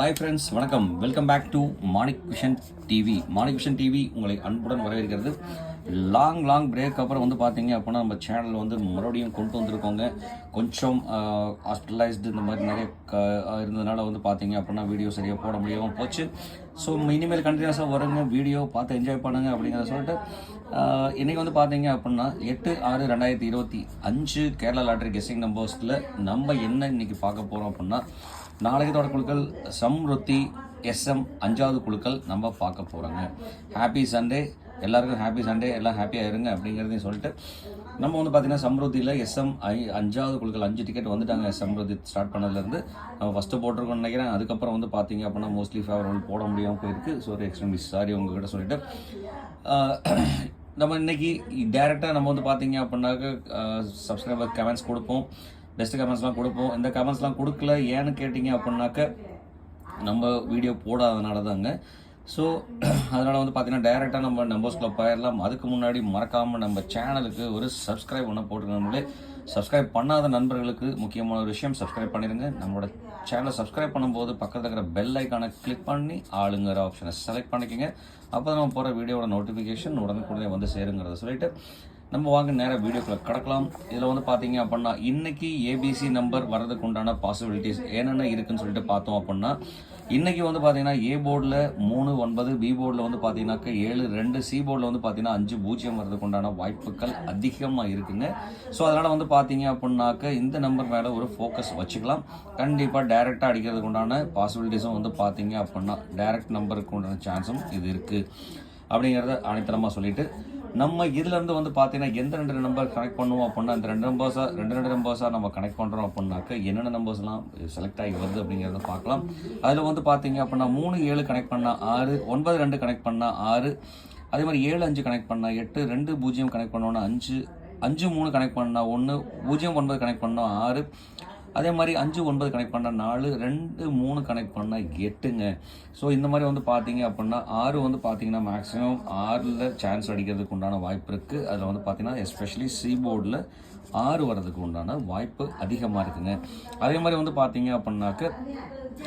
Hi friends வணக்கம். Welcome back to Manik vision TV Manik vision TV உங்களை அன்புடன் வரவேற்கிறது. லாங் லாங் பிரேக் அப்புறம் வந்து பார்த்தீங்க அப்படின்னா நம்ம சேனல் வந்து மறுபடியும் கொண்டு வந்திருக்கோங்க. கொஞ்சம் ஹாஸ்பிட்டலைஸ்டு இந்த மாதிரி நிறைய க இருந்ததுனால வந்து பார்த்தீங்க அப்படின்னா வீடியோ சரியாக போட முடியாமல் போச்சு. ஸோ இனிமேல் கண்டினியூஸாக வருங்க. வீடியோ பார்த்து என்ஜாய் பண்ணுங்க அப்படிங்கிறத சொல்லிட்டு இன்றைக்கி வந்து பார்த்தீங்க அப்படின்னா எட்டு ஆறு ரெண்டாயிரத்தி இருபத்தி அஞ்சு கேரளா லாட்ரி கெஸ்ஸிங் நம்பர்ஸில் நம்ம என்ன இன்னைக்கு பார்க்க போகிறோம் அப்படின்னா நாளைக்கு தொடர் குழுக்கள் சம்ருத்தி எஸ்எம் அஞ்சாவது குழுக்கள் நம்ம பார்க்க போகிறோங்க ஹாப்பி சண்டே எல்லாருக்கும் ஹாப்பி சண்டே எல்லாம் ஹாப்பியாக இருங்க அப்படிங்கிறதையும் சொல்லிட்டு நம்ம வந்து பார்த்திங்கன்னா சம்ருத்தியில் எஸ்எம் ஐ அஞ்சாவது குழுக்கள் அஞ்சு டிக்கெட் வந்துட்டாங்க. சம்ருத்தி ஸ்டார்ட் பண்ணதுலேருந்து நம்ம ஃபஸ்ட்டு போட்டிருக்கோம்னு நினைக்கிறேன். அதுக்கப்புறம் வந்து பார்த்தீங்க அப்படின்னா மோஸ்ட்லி ஃபேவரபிள் போட முடியாமல் போயிருக்கு. ஸோ எக்ஸ்ட்ரீம்லி சாரி உங்ககிட்ட சொல்லிட்டு நம்ம இன்னைக்கு டேரெக்டாக நம்ம வந்து பார்த்தீங்க அப்படின்னாக்க சப்ஸ்கிரைபர் கமெண்ட்ஸ் கொடுப்போம். பெஸ்ட் கமெண்ட்ஸ்லாம் கொடுப்போம். இந்த கமெண்ட்ஸ்லாம் கொடுக்கல. ஏன்னு கேட்டிங்க அப்படின்னாக்க நம்ம வீடியோ போடாதனால தாங்க ஸோ அதனால் வந்து பார்த்தீங்கன்னா டைரெக்டாக நம்ம நம்பர்ஸ்குள்ளே போயிடலாம் அதுக்கு முன்னாடி மறக்காமல் நம்ம சேனலுக்கு ஒரு சப்ஸ்கிரைப் ஒன்று போட்டுக்கணும்லே சப்ஸ்கிரைப் பண்ணாத நண்பர்களுக்கு முக்கியமான ஒரு விஷயம் சப்ஸ்கிரைப் பண்ணிடுங்க நம்மளோட சேனலை சப்ஸ்கிரைப் பண்ணும்போது பக்கத்தில் இருக்கிற பெல் ஐக்கானை கிளிக் பண்ணி ஆளுங்கிற ஆப்ஷனை செலக்ட் பண்ணிக்கோங்க. அப்போ தான் நம்ம போகிற வீடியோட நோட்டிஃபிகேஷன் உடனுக்குடனே வந்து சேருங்கிறத சொல்லிட்டு நம்ம வாங்க நேராக வீடியோக்குள்ளே கடக்கலாம். இதில் வந்து பார்த்தீங்க அப்படின்னா இன்னைக்கு ஏபிசி நம்பர் வர்றதுக்கு உண்டான பாசிபிலிட்டிஸ் என்னென்ன இருக்குன்னு சொல்லிட்டு பார்த்தோம் அப்படின்னா இன்றைக்கி வந்து பார்த்தீங்கன்னா ஏ போர்டில் மூணு ஒன்பது பி போர்டில் வந்து பார்த்தீங்கன்னாக்க ஏழு ரெண்டு சி போர்டில் வந்து பார்த்தீங்கன்னா அஞ்சு பூஜ்ஜியம் வரதுக்கு உண்டான வாய்ப்புகள் அதிகமாக இருக்குங்க. ஸோ அதனால் வந்து பார்த்தீங்க அப்படின்னாக்க இந்த நம்பர் மேலே ஒரு ஃபோக்கஸ் வச்சுக்கலாம். கண்டிப்பாக டைரெக்டாக அடிக்கிறதுக்கு உண்டான பாசிபிலிட்டிஸும் வந்து பார்த்தீங்க அப்படின்னா டைரக்ட் நம்பருக்கு உண்டான சான்ஸும் இது இருக்குது அப்படிங்கிறத அனைத்தனமாக சொல்லிவிட்டு நம்ம இதுலேருந்து வந்து பார்த்தீங்கன்னா எந்த ரெண்டு நம்பர் கனெக்ட் பண்ணுவோம் அப்படின்னா அந்த ரெண்டு நம்பர்ஸாக ரெண்டு ரெண்டு நம்பர்ஸாக நம்ம கனெக்ட் பண்ணுறோம் அப்படின்னாக்க என்னென்ன நம்பர்ஸ்லாம் செலக்ட் ஆகி வருது அப்படிங்கிறத பார்க்கலாம். அதில் வந்து பார்த்தீங்க அப்படின்னா மூணு ஏழு கனெக்ட் பண்ணால் ஆறு ஒன்பது ரெண்டு கனெக்ட் பண்ணால் ஆறு. அதே மாதிரி ஏழு அஞ்சு கனெக்ட் பண்ணால் எட்டு ரெண்டு பூஜ்ஜியம் கனெக்ட் பண்ணோன்னா அஞ்சு. அஞ்சு மூணு கனெக்ட் பண்ணால் ஒன்று பூஜ்ஜியம் ஒன்பது கனெக்ட் பண்ணால் ஆறு. அதே மாதிரி அஞ்சு ஒன்பது கனெக்ட் பண்ண நாலு ரெண்டு மூணு கனெக்ட் பண்ண எட்டுங்க. ஸோ இந்த மாதிரி வந்து பார்த்தீங்க அப்படின்னா ஆறு வந்து பார்த்தீங்கன்னா மேக்ஸிமம் ஆறில் சான்ஸ் அடிக்கிறதுக்கு உண்டான வாய்ப்பு இருக்குது அதில் வந்து பார்த்தீங்கன்னா எஸ்பெஷலி சி போர்டில் ஆறு வர்றதுக்கு உண்டான வாய்ப்பு அதிகமாக இருக்குங்க. அதே மாதிரி வந்து பார்த்தீங்க அப்படின்னாக்க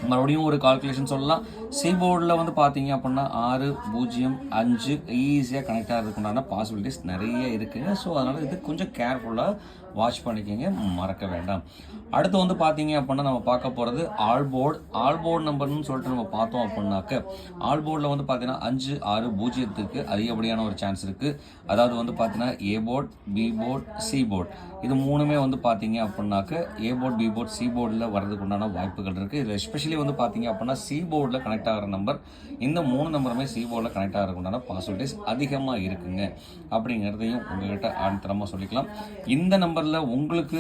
மறுபடியும் ஒரு கால்குலேஷன் சொல்லலாம். சி போர்டில் வந்து பார்த்தீங்க அப்படின்னா ஆறு பூஜ்ஜியம் அஞ்சு ஈஸியாக கனெக்ட் ஆகிறதுக்கு உண்டான பாசிபிலிட்டிஸ் நிறைய இருக்குங்க. ஸோ அதனால் இது கொஞ்சம் கேர்ஃபுல்லாக வாட்ச் பண்ணிக்கோங்க மறக்க வேண்டாம். அடுத்து வந்து பார்த்தீங்க அப்படின்னா நம்ம பார்க்க போகிறது ஆல்போர்டு ஆல்போர்டு நம்பர்னு சொல்லிட்டு நம்ம பார்த்தோம் அப்படின்னாக்க ஆல்போர்டில் வந்து பார்த்தீங்கன்னா அஞ்சு ஆறு பூஜ்ஜியத்துக்கு அதிகப்படியான ஒரு சான்ஸ் இருக்குது அதாவது வந்து பார்த்தீங்கன்னா A board B board C board இது மூணுமே வந்து பார்த்தீங்க அப்படின்னாக்க A board B board C போர்டில் வர்றதுக்கு உண்டான வாய்ப்புகள் இருக்குது இதில் எஸ்பெஷலி வந்து பார்த்தீங்க அப்படின்னா சி போர்டில் கனெக்ட் ஆகிற நம்பர் இந்த மூணு நம்பருமே சி போர்டில் கனெக்ட் ஆகிறதுக்கு உண்டான பாசிபிலிட்டிஸ் அதிகமாக இருக்குங்க. அப்படிங்கிறதையும் உங்ககிட்ட ஆணித்தரமாக சொல்லிக்கலாம். இந்த நம்பர் நம்பரில் உங்களுக்கு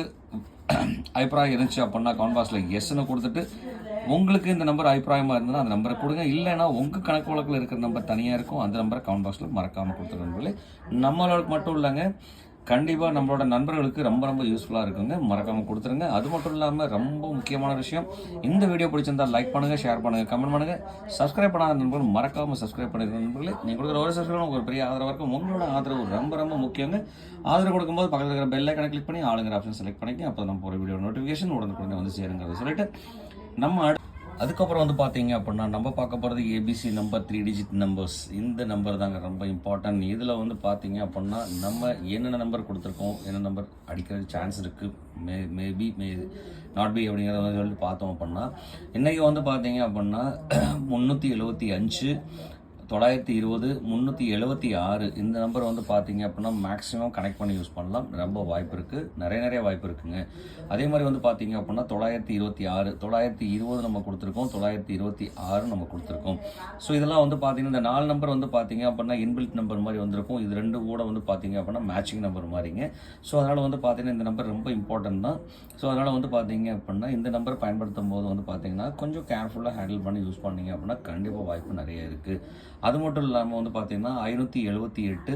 அபிப்பிராயம் இருந்துச்சு அப்படின்னா கமெண்ட் பாக்ஸில் எஸ்ன்னு கொடுத்துட்டு உங்களுக்கு இந்த நம்பர் அபிப்பிராயமாக இருந்ததுன்னா அந்த நம்பரை கொடுங்க. இல்லைன்னா உங்கள் கணக்கு வழக்கில் இருக்கிற நம்பர் தனியாக இருக்கும். அந்த நம்பரை கமெண்ட் பாக்ஸில் மறக்காமல் கொடுத்துருக்கோம் நம்மளோட மட்டும் இல்லைங்க. கண்டிப்பாக நம்மளோட நண்பர்களுக்கு ரொம்ப ரொம்ப யூஸ்ஃபுல்லாக இருக்குங்க. மறக்காமல் கொடுத்துருங்க. அது மட்டும் இல்லாமல் ரொம்ப முக்கியமான விஷயம் இந்த வீடியோ பிடிச்சிருந்தா லைக் பண்ணுங்கள் ஷேர் பண்ணுங்கள் கமெண்ட் பண்ணுங்கள் சப்ஸ்கிரைப் பண்ணாத நண்பர்கள் மறக்காமல் சப்ஸ்கிரைப் பண்ணிருக்க நண்பர்களே. நீங்கள் கொடுக்குற ஒரு சப்ஸ்கிரைப் ஒரு பெரிய ஆதரவாக இருக்கும். உங்களோட ஆதரவு ரொம்ப ரொம்ப முக்கியங்க. ஆதரவு கொடுக்கும்போது பக்கத்தில் இருக்கிற பெல் ஐக்கனை கிளிக் பண்ணி ஆளுங்கிற ஆப்ஷன் செலக்ட் பண்ணிக்க அப்போ நம்ம ஒரு வீடியோ நோட்டிஃபிகேஷன் உடனுக்குடனே வந்து சேருங்கிறத சொல்லிட்டு நம்ம அதுக்கப்புறம் வந்து பார்த்தீங்க அப்படின்னா நம்ம பார்க்க போகிறது ABC number three digit numbers இந்த நம்பர் தாங்க ரொம்ப இம்பார்ட்டன்ட் இதில் வந்து பார்த்தீங்க அப்படின்னா நம்ம என்னென்ன நம்பர் கொடுத்துருக்கோம் என்ன நம்பர் அடிக்கிறது சான்ஸ் இருக்குது may maybe may not be அப்படிங்கிறத வந்து சொல்லிட்டு பார்த்தோம் அப்படின்னா இன்றைக்கி வந்து பார்த்தீங்க அப்படின்னா முந்நூற்றி எழுபத்தி அஞ்சு தொள்ளாயிரத்தி இருபது முந்நூற்றி எழுபத்தி ஆறு இந்த நம்பர் வந்து பார்த்தீங்க அப்படின்னா மேக்ஸிமம் கனெக்ட் பண்ணி யூஸ் பண்ணலாம். ரொம்ப வாய்ப்பு இருக்குது நிறைய நிறைய வாய்ப்பு இருக்குங்க. அதே மாதிரி வந்து பார்த்தீங்க அப்படின்னா தொள்ளாயிரத்தி இருபத்தி ஆறு தொள்ளாயிரத்தி இருபது நம்ம கொடுத்துருக்கோம். தொள்ளாயிரத்தி இருபத்தி ஆறு நம்ம கொடுத்துருக்கோம். ஸோ இதெல்லாம் வந்து பார்த்தீங்கன்னா இந்த நாலு நம்பர் வந்து பார்த்தீங்க அப்படின்னா இன்பில்ட் நம்பர் மாதிரி வந்திருக்கும். இது ரெண்டு கூட வந்து பார்த்தீங்க அப்படின்னா மேட்சிங் நம்பர் மாதிரிங்க. ஸோ அதனால் வந்து பார்த்தீங்கன்னா இந்த நம்பர் ரொம்ப இம்பார்ட்டன்ட் தான். ஸோ அதனால் வந்து பார்த்தீங்க அப்படின்னா இந்த நம்பர் பயன்படுத்தும் போது வந்து பார்த்தீங்கன்னா கொஞ்சம் கேர்ஃபுல்லாக ஹேண்டில் பண்ணி யூஸ் பண்ணீங்க அப்படின்னா கண்டிப்பாக வாய்ப்பு நிறைய இருக்குது அது மட்டும் இல்லாமல் வந்து பார்த்திங்கன்னா ஐநூற்றி எழுபத்தி எட்டு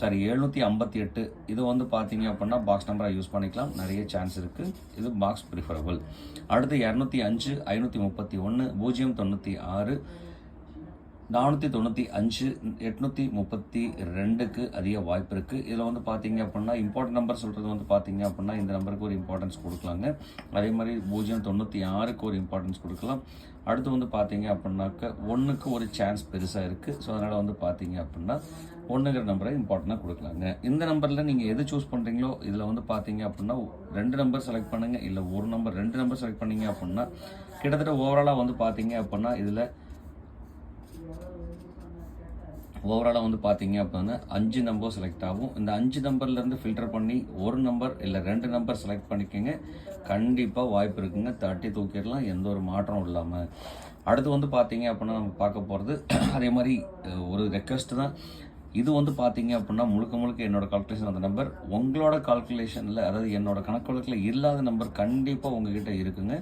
சாரி எழுநூற்றி ஐம்பத்தி எட்டு. இது வந்து பார்த்தீங்க அப்படின்னா பாக்ஸ் நம்பராக யூஸ் பண்ணிக்கலாம். நிறைய சான்ஸ் இருக்குது இது பாக்ஸ் ப்ரிஃபரபுள் அடுத்து இரநூத்தி அஞ்சு ஐநூற்றி முப்பத்தி ஒன்று பூஜ்ஜியம் தொண்ணூற்றி ஆறு நானூற்றி தொண்ணூற்றி அஞ்சு எட்நூற்றி முப்பத்தி ரெண்டுக்கு அதிக வாய்ப்பு இருக்குது இதில் வந்து பார்த்தீங்க அப்படின்னா இம்பார்ட்டன்ட் நம்பர் சொல்கிறது வந்து பார்த்தீங்க அப்படின்னா இந்த நம்பருக்கு ஒரு இம்பார்ட்டன்ஸ் கொடுக்கலாங்க. அதே மாதிரி பூஜ்ஜியம் தொண்ணூற்றி ஆறுக்கு ஒரு இம்பார்ட்டன்ஸ் கொடுக்கலாம். அடுத்து வந்து பார்த்தீங்க அப்படின்னாக்க ஒன்றுக்கு ஒரு சான்ஸ் பெருசாக இருக்குது ஸோ அதனால் வந்து பார்த்தீங்க அப்படின்னா ஒன்றுங்கிற நம்பரை இம்பார்ட்டண்ட்டாக கொடுக்கலாங்க. இந்த நம்பரில் நீங்கள் எது சூஸ் பண்ணுறீங்களோ இதில் வந்து பார்த்தீங்க அப்படின்னா ரெண்டு நம்பர் செலக்ட் பண்ணுங்கள் இல்லை ஒரு நம்பர் ரெண்டு நம்பர் செலக்ட் பண்ணீங்க அப்படின்னா கிட்டத்தட்ட ஓவராலாக வந்து பார்த்தீங்க அப்படின்னா இதில் ஓவராலாக வந்து பார்த்தீங்க அப்படின்னா அஞ்சு நம்பர் செலக்ட் ஆகும். இந்த அஞ்சு நம்பர்லேருந்து ஃபில்டர் பண்ணி ஒரு நம்பர் இல்லை ரெண்டு நம்பர் செலக்ட் பண்ணிக்கோங்க. கண்டிப்பாக வாய்ப்பு இருக்குங்க. தட்டி தூக்கிடலாம். எந்த ஒரு மாற்றம் இல்லாமல் அடுத்து வந்து பார்த்தீங்க அப்படின்னா நம்ம பார்க்க போகிறது அதே மாதிரி ஒரு ரெக்வஸ்ட் தான். இது வந்து பார்த்தீங்க அப்படின்னா முழுக்க முழுக்க என்னோட கால்குலேஷன் அந்த நம்பர் உங்களோட கால்குலேஷனில் அதாவது என்னோட கணக்கு வழக்கில் இல்லாத நம்பர் கண்டிப்பாக உங்ககிட்ட இருக்குங்க.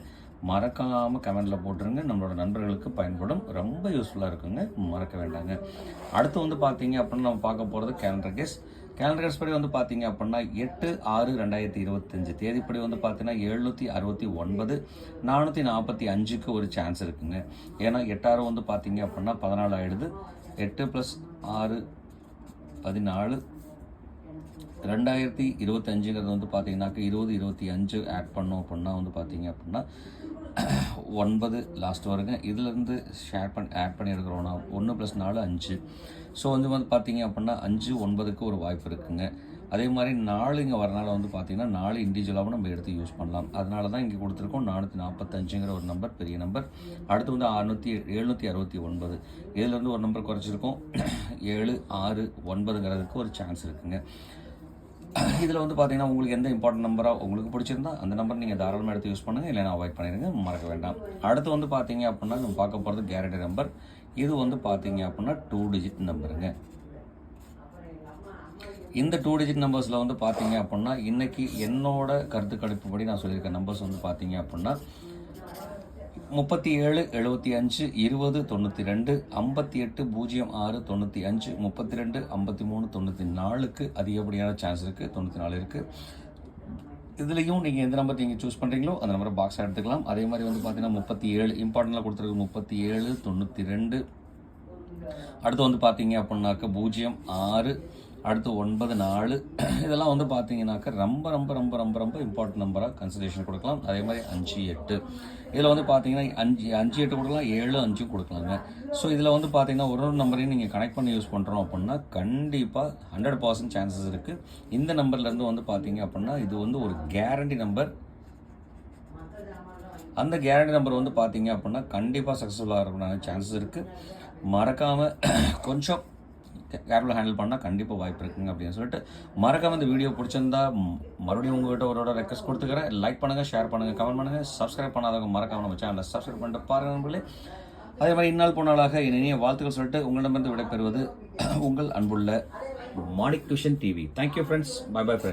மறக்காமல் கமெண்டில் போட்டுருங்க. நம்மளோட நண்பர்களுக்கு பயன்படும். ரொம்ப யூஸ்ஃபுல்லாக இருக்குங்க. மறக்க வேண்டாங்க. அடுத்து வந்து பார்த்தீங்க அப்படின்னா நம்ம பார்க்க போகிறது கேலண்டர் கேஸ் கேலண்டர் கேஸ் படி வந்து பார்த்தீங்க அப்படின்னா எட்டு ஆறு ரெண்டாயிரத்தி இருபத்தஞ்சு. தேதிப்படி வந்து பார்த்தீங்கன்னா எழுநூற்றி அறுபத்தி ஒன்பது. நானூற்றி நாற்பத்தி அஞ்சுக்கு ஒரு சான்ஸ் இருக்குங்க. ஏன்னா எட்டாயிரம் வந்து பார்த்தீங்க அப்படின்னா பதினாலு ஆயிடுது. எட்டு ப்ளஸ் ஆறு பதினாலு. ரெண்டாயிரத்தி இருபத்தஞ்சுங்கிறது வந்து பார்த்தீங்கன்னாக்க இருபது இருபத்தி அஞ்சு ஆட் பண்ணோம் அப்படின்னா வந்து பார்த்தீங்க அப்படின்னா ஒன்பது லாஸ்ட் வருங்க. இதுலேருந்து ஷேர் பண்ணி ஆட் பண்ணியிருக்கிறோன்னா ஒன்று ப்ளஸ் நாலு அஞ்சு. ஸோ வந்து வந்து பார்த்தீங்க அப்படின்னா அஞ்சு ஒன்பதுக்கு ஒரு வாய்ப்பு இருக்குங்க. அதே மாதிரி நாலு இங்கே வரனால வந்து பார்த்தீங்கன்னா நாலு இண்டிவிஜுவலாகவும் நம்ம எடுத்து யூஸ் பண்ணலாம். அதனால தான் இங்கே கொடுத்துருக்கோம் நானூற்றி நாற்பத்தஞ்சுங்கிற ஒரு நம்பர் பெரிய நம்பர் அடுத்து வந்து அறுநூற்றி எழுநூற்றி அறுபத்தி ஒன்பது. இதுலேருந்து ஒரு நம்பர் குறைச்சிருக்கோம். ஏழு ஆறு ஒன்பதுங்கிறதுக்கு ஒரு சான்ஸ் இருக்குங்க. இதில் வந்து பார்த்தீங்கன்னா உங்களுக்கு எந்த இம்பார்ட்டன்ட் நம்பராக உங்களுக்கு பிடிச்சிருந்தா அந்த நம்பர் நீங்கள் தாராளமாக எடுத்து யூஸ் பண்ணுங்கள் இல்லைனா அவாய்ட் பண்ணிடுங்க. மறக்க வேண்டாம். அடுத்து வந்து பார்த்தீங்க அப்படின்னா நம்ம பார்க்க போகிறது கேரண்டி நம்பர் இது வந்து பார்த்தீங்க அப்படின்னா டூ டிஜிட் நம்பருங்க இந்த டூ டிஜிட் நம்பர்ஸில் வந்து பார்த்தீங்க அப்படின்னா இன்றைக்கி என்னோட கருத்து கணிப்புப்படி நான் சொல்லியிருக்க நம்பர்ஸ் வந்து பார்த்தீங்க அப்படின்னா முப்பத்தி ஏழு எழுபத்தி அஞ்சு இருபது தொண்ணூற்றி ரெண்டு ஐம்பத்தி எட்டு பூஜ்ஜியம் ஆறு தொண்ணூற்றி அஞ்சு முப்பத்தி ரெண்டு ஐம்பத்தி மூணு தொண்ணூற்றி நாலுக்கு அதிகப்படியான சான்ஸ் இருக்குது தொண்ணூற்றி நாலு இருக்குது இதுலேயும் நீங்கள் எந்த நம்பர் நீங்கள் சூஸ் பண்ணுறீங்களோ அந்த நம்பரை பாக்ஸாக எடுத்துக்கலாம். அதே மாதிரி வந்து பார்த்தீங்கன்னா முப்பத்தி ஏழு இம்பார்ட்டண்ட்டாக கொடுத்துருக்கு முப்பத்தி ஏழு தொண்ணூற்றி ரெண்டு. அடுத்து வந்து பார்த்தீங்க அப்படின்னாக்க பூஜ்ஜியம் ஆறு அடுத்து ஒன்பது நாலு. இதெல்லாம் வந்து பார்த்தீங்கன்னாக்க ரொம்ப ரொம்ப ரொம்ப ரொம்ப ரொம்ப இம்பார்ட்டன்ட் நம்பராக கன்சிடரேஷன் கொடுக்கலாம். அதே மாதிரி அஞ்சு எட்டு. இதில் வந்து பார்த்தீங்கன்னா அஞ்சு அஞ்சு எட்டு கொடுக்கலாம். ஏழு அஞ்சும் கொடுக்கலாங்க. ஸோ இதில் வந்து பார்த்தீங்கன்னா ஒரு ஒரு நம்பரையும் நீங்கள் கனெக்ட் பண்ணி யூஸ் பண்ணுறோம் அப்படின்னா கண்டிப்பாக ஹண்ட்ரட் பர்சன்ட் சான்சஸ் இருக்குது இந்த நம்பர்லேருந்து வந்து பார்த்தீங்க அப்படின்னா இது வந்து ஒரு கேரண்டி நம்பர் அந்த கேரண்டி நம்பர் வந்து பார்த்தீங்க அப்படின்னா கண்டிப்பாக சக்ஸஸ்ஃபுல்லாக இருக்கணும் சான்சஸ் இருக்குது மறக்காமல் கொஞ்சம் கேர்ஃபுல்லாக ஹேண்டில் பண்ணால் கண்டிப்பாக வாய்ப்பு இருக்குங்க அப்படின்னு சொல்லிட்டு மறக்காம இந்த வீடியோ பிடிச்சிருந்தா மறுபடியும் உங்கள்கிட்ட ஒரு ரெக்வஸ்ட் கொடுத்துக்கிறேன். லைக் பண்ணுங்கள் ஷேர் பண்ணுங்கள் கமெண்ட் பண்ணுங்கள் சப்ஸ்கிரைப் பண்ணாதவங்க மறக்காம நம்ம சேனலை சப்ஸ்கிரைப் பண்ணிட்டு பாருங்க நண்பர்களே. அதே மாதிரி இந்நாள் போனாலாக இனிய வாழ்த்துக்கள் சொல்லிட்டு உங்களிடமிருந்து விடைபெறுவது உங்கள் அன்புள்ள Manik tuition TV. Thank you friends bye bye friends